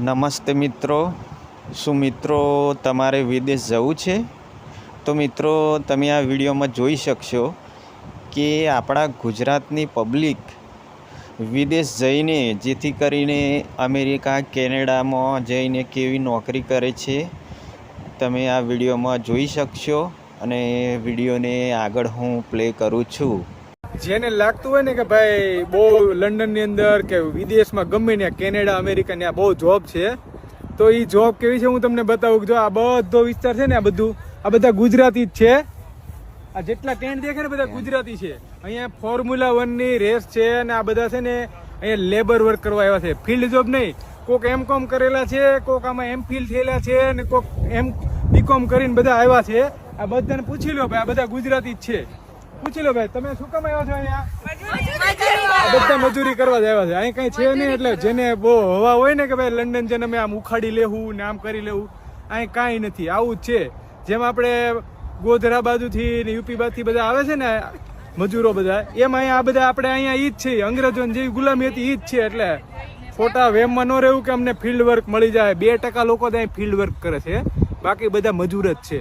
નમસ્તે મિત્રો. શું મિત્રો તમારે વિદેશ જવું છે? તો મિત્રો, તમે આ વિડીયોમાં જોઈ શકશો કે આપણા ગુજરાતની પબ્લિક વિદેશ જઈને, જેથી કરીને અમેરિકા, કેનેડામાં જઈને કેવી નોકરી કરે છે, તમે આ વિડીયોમાં જોઈ શકશો અને વિડીયોને આગળ હું પ્લે કરું છું. જેને લાગતું હોય ને કે ભાઈ બહુ લંડનની અંદર કે વિદેશમાં ગમે ને કેનેડા અમેરિકા ને આ બહુ જોબ છે તો એ જોબ કેવી છે હું તમને બતાવું જો આ બધો વિસ્તાર છે ને આ બધું આ બધા ગુજરાતી જ છે. આ જેટલા ટેન્ટ દેખે ને બધા ગુજરાતી છે. અહીંયા ફોર્મ્યુલા વનની રેસ છે અને આ બધા છે ને અહીંયા લેબર વર્ક કરવા આવ્યા છે. ફિલ્ડ જોબ નહીં. કોક એમ કોમ કરેલા છે કોક આમાં એમ ફિલ થયેલા છે અને કોક એમ બીકોમ કરીને બધા આવ્યા છે. આ બધાને પૂછી લો ભાઈ આ બધા ગુજરાતી જ છે. પૂછી લો ભાઈ તમે શું કામ આવ્યા છો અહીંયા? બધા મજૂરી કરવા જ આવ્યા છે. અહીં કઈ છે નહીં એટલે જેને બહુ હવા હોય ને કે ભાઈ લંડન જેને અમે આમ ઉખાડી લેવું ને આમ કરી લેવું અહીં કાંઈ નથી. આવું જ છે. જેમ આપણે ગોધરા બાજુથી ને યુપી બાજુથી બધા આવે છે ને મજૂરો બધા એમ અહીંયા આ બધા આપણે અહીંયા ઈ જ છે. અંગ્રેજોની જેવી ગુલામી હતી ઈ જ છે એટલે ખોટા વેમમાં ન રહેવું કે અમને ફિલ્ડ વર્ક મળી જાય. બે ટકા લોકો ત્યાં ફિલ્ડ વર્ક કરે છે. બાકી બધા મજૂર જ છે.